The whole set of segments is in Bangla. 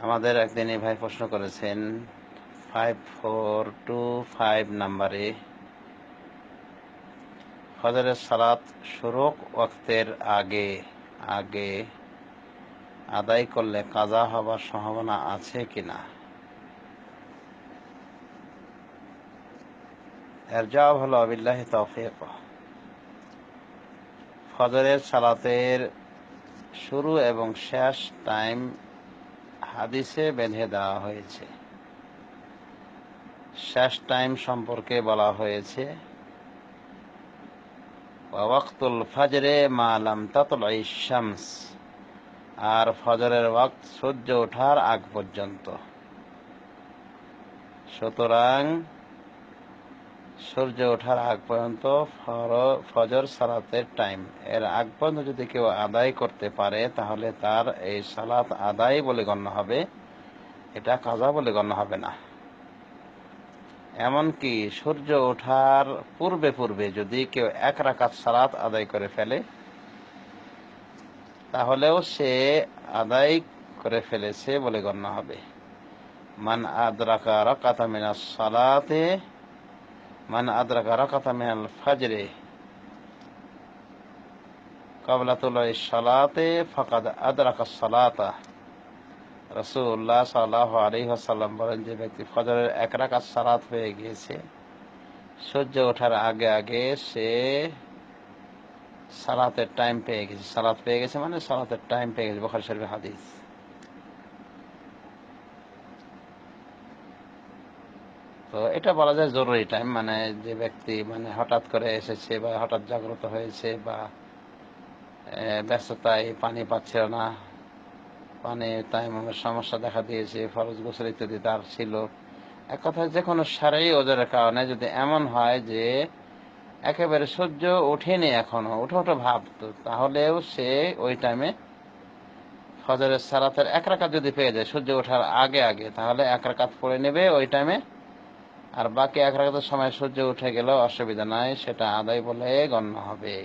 আমাদের একদিন এই ভাই প্রশ্ন করেছেন ফাইভ ফোর টু ফাইভ নাম্বারে, ফজরের সালাত শুরুক ওয়াক্তের আগে আগে আদায় করলে কাজা হবার সম্ভাবনা আছে কিনা? এর জবাব হলো, আবিল্লাহি তৌফিক। ফজরের সালাতের শুরু এবং শেষ টাইম হাদিসে বেঁধে দেওয়া হয়েছে। শেষ টাইম সম্পর্কে বলা হয়েছে ওয়াক্তুল আর ফজরের ওয়াক্ত সূর্য ওঠার আগ পর্যন্ত। সুতরাং সূর্য ওঠার আগ পর্যন্ত ফজর সালাতের টাইম এর আগ পর্যন্ত যদি কেউ আদায় করতে পারে, তাহলে তার এই সালাত আদায় বলে গণ্য হবে। এটা কাজা বলে গণ্য হবে না। এমনকি সূর্য ওঠার পূর্বে পূর্বে যদি কেউ এক রাকাত সালাত আদায় করে ফেলে, তাহলেও সে আদায় করে ফেলেছে বলে গণ্য হবে। মান আদরাকা রাকাতা সালাতে মান আদরাকা রাকাতা মিনাল ফাজরে কাবলাতুল সালাতে ফাকাদ আদরাকা সালাতা রসুল্লাহ সাল্লাহ আলী আসাল্লাম বলেন, যে ব্যক্তি ফজরের এক রাকাত সালাত হয়ে গিয়েছে, সূর্য ওঠার আগে আগে সে সালাতের টাইম পেয়ে গেছে। সালাত পেয়ে গেছে মানে সালাতের টাইম পেয়ে গেছে, বখার শরীফ হাদিস। তো এটা বলা যায় জরুরি টাইম মানে যে ব্যক্তি মানে হঠাৎ করে এসেছে বা হঠাৎ জাগ্রত হয়েছে বা ব্যস্ততায় পানি পাচ্ছে না, পানি তাই সমস্যা দেখা দিয়েছে, ফরজ গোসল ইত্যাদি তার ছিল। এক কথায় যে কোনো সারাই ওজনের কারণে যদি এমন হয় যে একেবারে সহ্য ওঠেনি এখনও উঠো উঠো ভাবতো তাহলেও সে ওই টাইমে ফজরের সারাতের এক রাকাত যদি পেয়ে যায় সূর্য ওঠার আগে আগে, তাহলে এক রাকাত পড়ে নেবে ওই টাইমে আর বাকি এক রাকাতের সময় সূর্য উঠে গেলেও অসুবিধা নাই, সেটা আদায় বলে গণ্য হবে।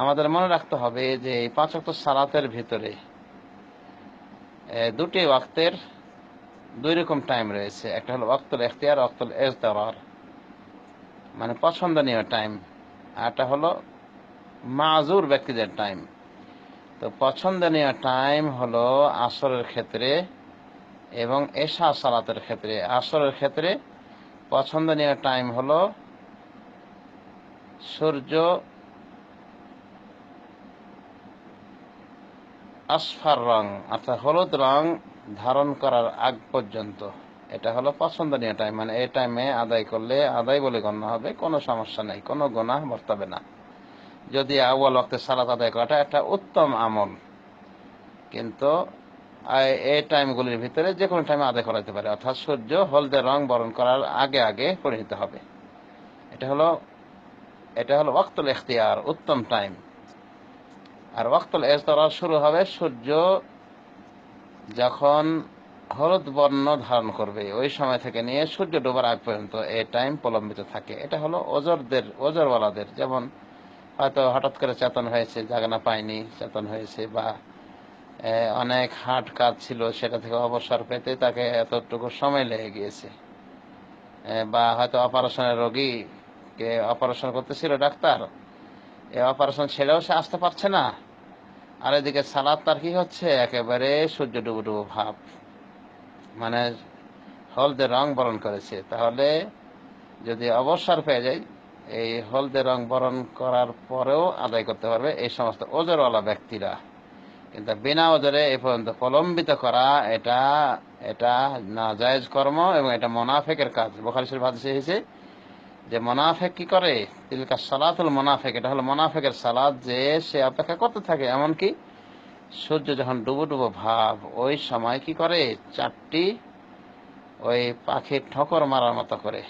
আমাদের মনে রাখতে হবে যে এই পাঁচ অক্ট সালাতের ভিতরে দুটি ওয়াক্তের দুই রকম টাইম রয়েছে। একটা হলো ওয়াক্তুল এখতিয়ার ওয়াক্তুল এজদার মানে পছন্দনীয় টাইম আরটা হলো মাজুর ব্যক্তিদের টাইম তো পছন্দনীয় টাইম হলো আসরের ক্ষেত্রে এবং এশা সালাতের ক্ষেত্রে, আসরের ক্ষেত্রে পছন্দনীয় টাইম হলো সূর্য আসফার রং, অর্থাৎ হলুদ রং ধারণ করার আগ পর্যন্ত। এটা হলো পছন্দনীয় টাইম মানে এই টাইমে আদায় করলে আদায় বলে গণ্য হবে, কোনো সমস্যা নেই, কোনো গোনা বর্তাবে না। যদি আউ্বাল ওয়াক্তে সালাত আদায় করাটা একটা উত্তম আমল, কিন্তু এই টাইমগুলির ভিতরে যে কোনো টাইমে আদায় করা যেতে পারে। অর্থাৎ সূর্য হলদে রং বরণ করার আগে আগে করে নিতে হবে। এটা হলো এটা হলো ওয়াক্তুল এখতিয়ার উত্তম টাইম আর ওয়াক্তুল এজতরা শুরু হবে সূর্য যখন হলুদ বর্ণ ধারণ করবে। ওই সময় থেকে নিয়ে সূর্য ডোবার আগ পর্যন্ত এই টাইম প্রলম্বিত থাকে। এটা হলো ওজরদের, ওজরওয়ালাদের। যেমন হয়তো হঠাৎ করে চেতন হয়েছে, জাগানা পায়নি, চেতন হয়েছে বা অনেক হাট কাজ ছিল, সেটা থেকে অবসর পেতে তাকে এতটুকু সময় লেগে গিয়েছে। বা হয়তো অপারেশনের রোগীকে অপারেশন করতেছিল ডাক্তার এই অপারেশন ছেড়েও সে আসতে পারছে না। আর এদিকে সালাদ তার কি হচ্ছে? একেবারে সূর্য ডুবু ডুবু ভাব। মানে হলদে রং বরণ করেছে। তাহলে যদি অবসর পেয়ে যায়, এই হলদে রং বরণ করার পরেও আদায় করতে পারবে এই সমস্ত ওজরওয়ালা ব্যক্তিরা। কিন্তু বিনা ওজরে এ পর্যন্ত প্রলম্বিত করা এটা এটা না জায়েজ কর্ম এবং এটা মোনাফেকের কাজ। বোখারি শরীফ হাদিসে এসেছে যে মোনাফেক কি করে? তিলকা সালাতুল মোনাফেক, এটা হলো মোনাফেকের সালাদ যে সে অপেক্ষা করতে থাকে। এমনকি সূর্য যখন ডুবো ডুবো ভাব, ওই সময় কি করে? চারটি ওই পাখির ঠকর মারার মতো করে।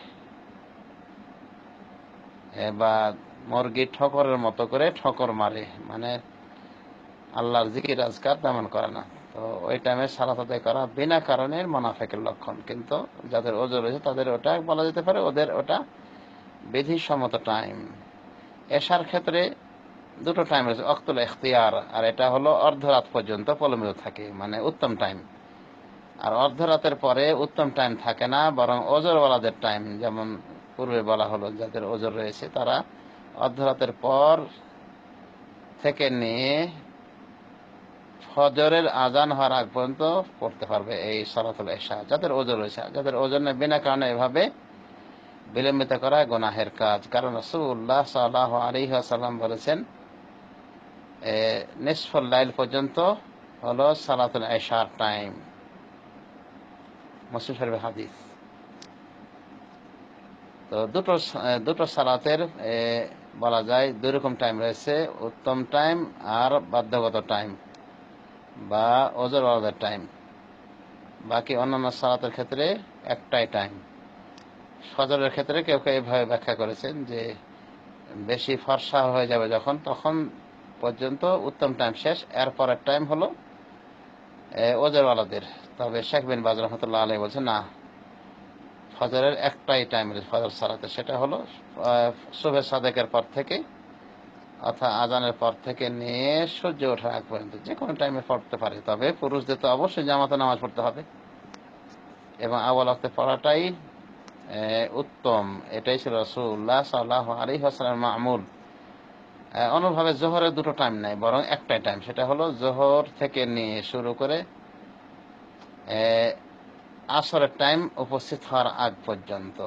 এবার মুরগি ঠকরের মতো করে ঠকর মারে। মানে আল্লাহর জিকির, আজকার তেমন করে না। তো ওই টাইমে সালাত আদায় করা বিনা কারণে মোনাফেকের লক্ষণ। কিন্তু যাদের ওজোর রয়েছে, তাদের ওটা বলা যেতে পারে ওদের ওটা বিধিসম্মত টাইম এশার ক্ষেত্রে দুটো টাইম রয়েছে অক্তুল এখতিয়ার আর এটা হলো অর্ধরাত পর্যন্ত পলমিত থাকে মানে উত্তম টাইম আর অর্ধরাতের পরে উত্তম টাইম থাকে না, বরং ওজরওয়ালাদের টাইম যেমন পূর্বে বলা হলো, যাদের ওজর রয়েছে, তারা অর্ধরাতের পর থেকে নিয়ে ফজরের আজান হওয়ার আগ পর্যন্ত পড়তে পারবে এই সলাতুল এশা যাদের ওজন রয়েছে, যাদের ওজনে বিনা কারণে এভাবে বিলম্বিত করা গোনাহের কাজ। কারণ রসুল্লাহ সাল্লাহ আলী সাল্লাম বলেছেন লাইল পর্যন্ত হলো সালাতুল এশার টাইম। শরীফ হাদিস। তো দুটো দুটো সালাতের বলা যায় দুই রকম টাইম রয়েছে, উত্তম টাইম আর বাধ্যগত টাইম। বা ওজর ওয়ালাদের টাইম বাকি অন্যান্য সালাতের ক্ষেত্রে একটাই টাইম ফজরের ক্ষেত্রে কেউ কেউ এভাবে ব্যাখ্যা করেছেন যে বেশি ফর্সা হয়ে যাবে যখন, তখন পর্যন্ত উত্তম টাইম শেষ। এরপরের টাইম হলো ওজরওয়ালাদের তবে শেখ বিন বাজ রহমতুল্লাহ আলী বলছে না, ফজরের একটাই টাইম ফজর সালাতে। সেটা হলো শুভে সাদেকের পর থেকে অর্থাৎ আজানের পর থেকে নিয়ে সূর্য ওঠার আগ পর্যন্ত যে কোনো টাইমে পড়তে পারে। তবে পুরুষদের তো অবশ্যই জামাতে নামাজ পড়তে হবে। এবং আওয়াল অক্তে পড়াটাই উত্তম। এটাই ছিল রসুল্লাহ সাল্লাহ আলী হাসলাম মামুল। অনুভাবে জোহরের দুটো টাইম নাই, বরং একটাই টাইম সেটা হলো জোহর থেকে নিয়ে শুরু করে আসরের টাইম উপস্থিত হওয়ার আগ পর্যন্ত।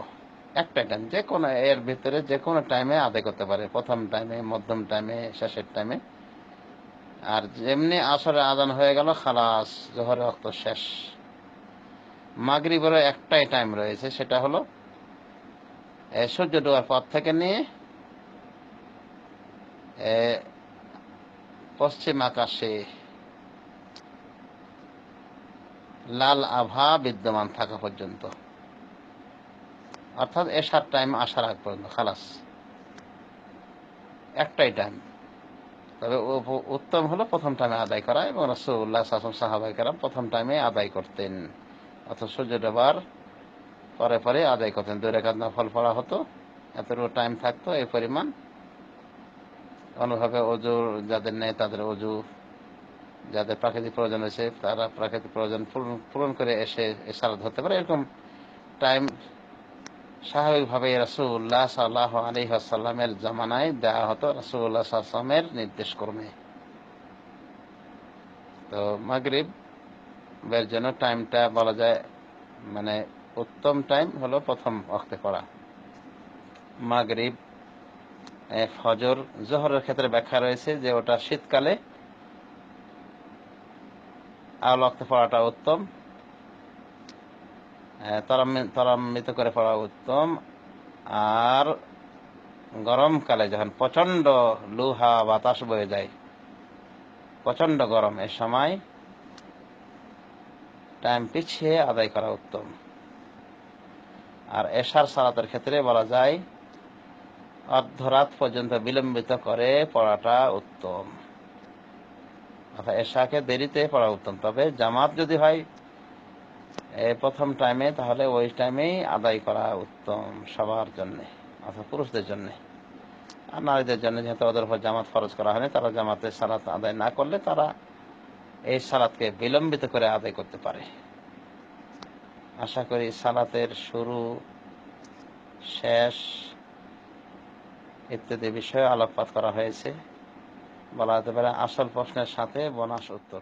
একটা টাইম যে কোনো এর ভিতরে যে কোনো টাইমে আদায় করতে পারে। প্রথম টাইমে মধ্যম টাইমে শেষের টাইমে আর যেমনি আসরে আদান হয়ে গেল, খালাস জোহরের অক্ত শেষ। মাগরিবেরও একটাই টাইম রয়েছে, সেটা হলো সূর্য ডোয়ার পর থেকে নিয়ে পশ্চিম আকাশে লাল আভা বিদ্যমান থাকা পর্যন্ত। অর্থাৎ এসার টাইম আসার আগ পর্যন্ত, খালাস। একটাই টাইম তবে উত্তম হলো প্রথম টাইমে আদায় করা এবং রসুল্লাহ শাসন সাহাবাই কারাম প্রথম টাইমে আদায় করতেন। অর্থাৎ সূর্য ডোবার পরে পরে আদায় করতেন। দুই রেখাত ফল পড়া হতো, এতটুকু টাইম থাকতো, এই পরিমাণ। অনুভাবে অজু, যাদের নেই তাদের অজু, যাদের প্রাকৃতিক প্রয়োজন রয়েছে, তারা প্রাকৃতিক প্রয়োজন পূরণ করে এসে সারা ধরতে পারে। এরকম টাইম স্বাভাবিকভাবে রাসুল্লাহ সাল্লাহ আলী আসাল্লামের জমানায় দেওয়া হতো রাসুল্লাহ সাল্লামের নির্দেশ কর্মে। তো মাগরিব এর জন্য টাইমটা বলা যায় মানে উত্তম টাইম হলো প্রথম অক্তে পড়া। মাগরিব ফজর, জোহরের ক্ষেত্রে ব্যাখ্যা রয়েছে যে ওটা শীতকালে আল অক্তে পড়াটা উত্তম। ত্বরান্বিত করে পড়া উত্তম। আর গরমকালে যখন প্রচণ্ড লুহা বাতাস বয়ে যায় প্রচণ্ড গরম এ সময় টাইম পিছিয়ে আদায় করা উত্তম। আর এশার সালাতের ক্ষেত্রে বলা যায়, অর্ধরাত পর্যন্ত বিলম্বিত করে পড়াটা উত্তম। অর্থাৎ এশাকে দেরিতে পড়া উত্তম। তবে জামাত যদি হয় প্রথম টাইমে তাহলে ওই টাইমেই আদায় করা উত্তম সবার জন্য, অর্থাৎ পুরুষদের জন্য। আর নারীদের জন্য যেহেতু ওদের উপর জামাত খরচ করা হয়নি, তারা জামাতের সালাত আদায় না করলে তারা এই সালাতকে বিলম্বিত করে আদায় করতে পারে। আশা করি সালাতের শুরু, শেষ ইত্যাদি বিষয়ে আলোকপাত করা হয়েছে। বলা যেতে পারে আসল প্রশ্নের সাথে বনাস উত্তর।